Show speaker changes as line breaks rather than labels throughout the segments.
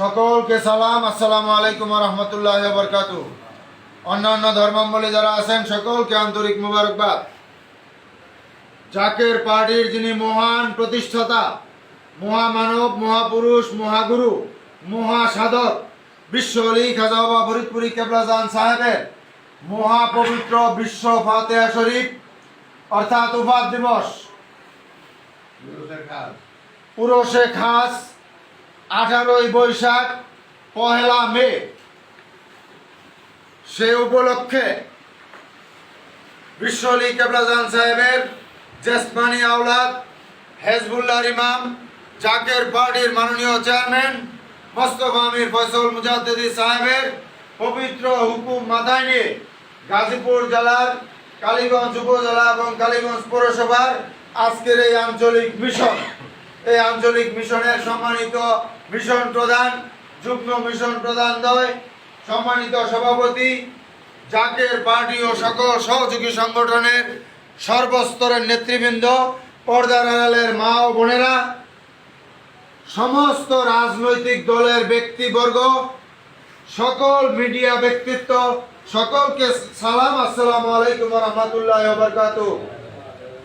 সকলকে সালাম, আসসালামু আলাইকুম রহমতুল্লাহ বরকাত অন্যান্য ধর্মাবলী যারা আছেন, সকলকে আন্তরিক মুবারকবাদ। জাকের পার্টির যিনি মহান প্রতিষ্ঠাতা, মহামানব, মহাপুরুষ, মহাগুরু, মহাসাধক, বিশ্ব অলি খাজা বাবা ফরিদপুরি কেবলাজান সাহেবের মহাপবিত্র বিশ্ব ফাতেহা শরীফ, অর্থাৎ উপাদ দিবস। পুরুষে খাস আঠারোই বৈশাখ, পহেলা মে। সে উপলক্ষে বিশ্বলি কেবলাজান সাহেবের জেসমানি আওলাদ হেজবুল্লাহ ইমাম, জাকের পার্টির মাননীয় চেয়ারম্যান, মোস্তফা আমির ফয়সল মুজাদ্দিদি সাহেবের পবিত্র হুকুম মাথায় নিয়ে গাজীপুর জেলার কালীগঞ্জ উপজেলা এবং কালীগঞ্জ পৌরসভার আজকের এই আঞ্চলিক মিশন। এই আঞ্চলিক মিশনের সম্মানিত মিশন প্রধান, যুগ্ম মিশন প্রধান দয় সম্মানিত সভাপতি, জাকের পার্টি ও সকল সহযোগী সংগঠনের সর্বস্তরের নেতৃবৃন্দ, পর্দার আড়ালের মা ও বোনেরা, সমস্ত রাজনৈতিক দলের ব্যক্তিবর্গ, সকল মিডিয়া ব্যক্তিত্ব, সকলকে সালাম, আসসালামু আলাইকুম রহমতুল্লাহ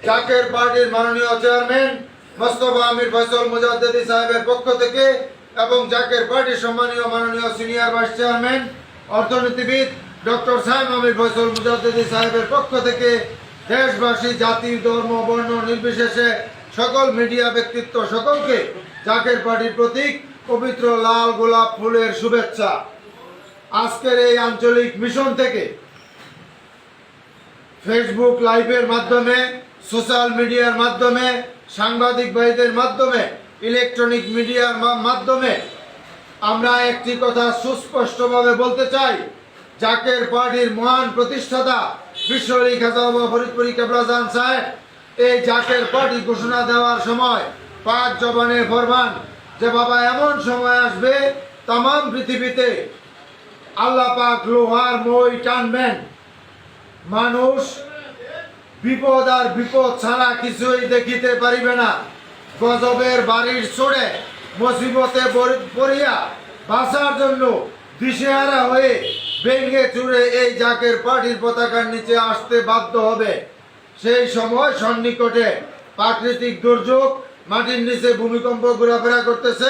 জাকের পার্টির মাননীয় চেয়ারম্যান মোস্তফা আমির ফয়সল মুজাদ্দিদি সাহেবের পক্ষ থেকে এবং জাকের পার্টির সম্মানীয় মাননীয় সিনিয়র ভাইস চেয়ারম্যান, অর্থনীতিবিদ ডক্টর সাহেব আমির ফয়সল মুজাদ্দিদি সাহেবের পক্ষ থেকে দেশবাসী, জাতি, ধর্ম, বর্ণ নির্বিশেষে সকল মিডিয়া ব্যক্তিত্ব সকলকে জাকের পার্টির প্রতীক, পবিত্র লাল গোলাপ ফুলের শুভেচ্ছা। আজকের এই আঞ্চলিক মিশন থেকে ফেসবুক লাইভের মাধ্যমে, সোশ্যাল মিডিয়ার মাধ্যমে সাংবাদিক ভাইদের মাধ্যমে ইলেকট্রনিক মিডিয়ার মাধ্যমে আমরা একটি কথা সুস্পষ্টভাবে বলতে চাই। জাকের পার্টির মহান প্রতিষ্ঠাতা বিশ্বরী খাজা ফরিদপুরি কেবলাজান সাহেব, এই জাকের পার্টি ঘোষণা দেওয়ার সময় পাঁচ জবানে ফরমান যে, বাবা, এমন সময় আসবে তাম পৃথিবীতে আল্লাহ পাক লোহার মই টানবেন। মানুষ বিপদ আর বিপদ ছাড়া কিছুই দেখিতে পারিবে না। গজবের বাড়ির চড়ে মুসিবতে পড়িয়া বাঁচার জন্য দিশেহারা হয়ে ভেঙ্গে চুরে এই জাকের পার্টির পতাকার নিচে আসতে বাধ্য হবে। সেই সময় সন্নিকটে প্রাকৃতিক দুর্যোগ মাটির নিচে ভূমিকম্প ঘোরাফেরা করতেছে।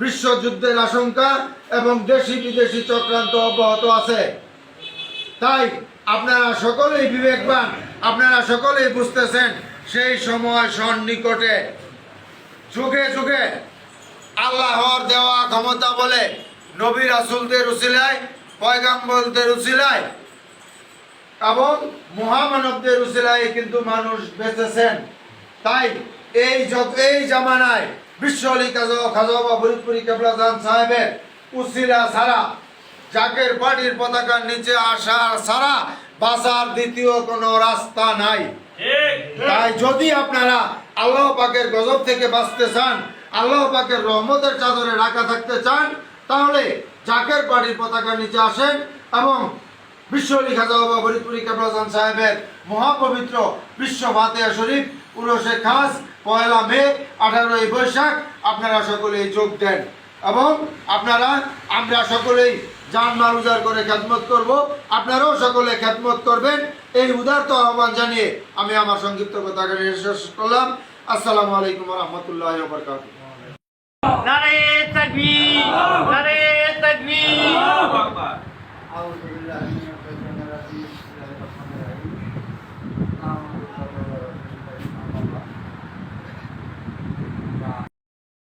বিশ্বযুদ্ধের আশঙ্কা এবং দেশি বিদেশি চক্রান্ত অব্যাহত আছে। তাই আপনারা সকলেই বিবেকবান, আপনারা সকলেই বুঝতেছেন সেই সময় সন্নিকটে যুগে যুগে আল্লাহর দেওয়া ক্ষমতা বলে নবী রাসুলদের উসিলায়, পয়গাম্বরদের উসিলায় এবং মহামানবদের উসিলায় কিন্তু মানুষ বেঁচেছেন। তাই এই এই জামানায় বিশ্ব আলী কাজ বা ফরিদপুরি কেবলাজান সাহেবের উসিলা ছাড়া জাকের পার্টির পতাকার নিচে আসা ছাড়া বাঁচার দ্বিতীয় কোনো রাস্তা নাই। তাই যদি আপনারা আল্লাহ পাকের গজব থেকে বাঁচতে চান আল্লাহ পাকের রহমতের চাদরে রাখা থাকতে চান তাহলে জাকের পার্টির পতাকার নিচে আসেন এবং বিশ্বলি খাজা বাবা ফরিদপুরি কেবলাজান সাহেবের মহাপবিত্র বিশ্ব ফাতেহা শরীফ উরসে খাস পয়লা মে আঠারোই বৈশাখ আপনারা সকলেই যোগ দেন। এবং আপনারা আমরা সকলেই জানমাল উজাড় করে খ্যাতমত করব। আপনারাও সকলে খ্যাতমত করবেন। এই উদারত আহ্বান জানিয়ে আমি আমার সংক্ষিপ্ত কথা শেষ করলাম। আসসালামু আলাইকুম রহমতুল্লাহ বরকাত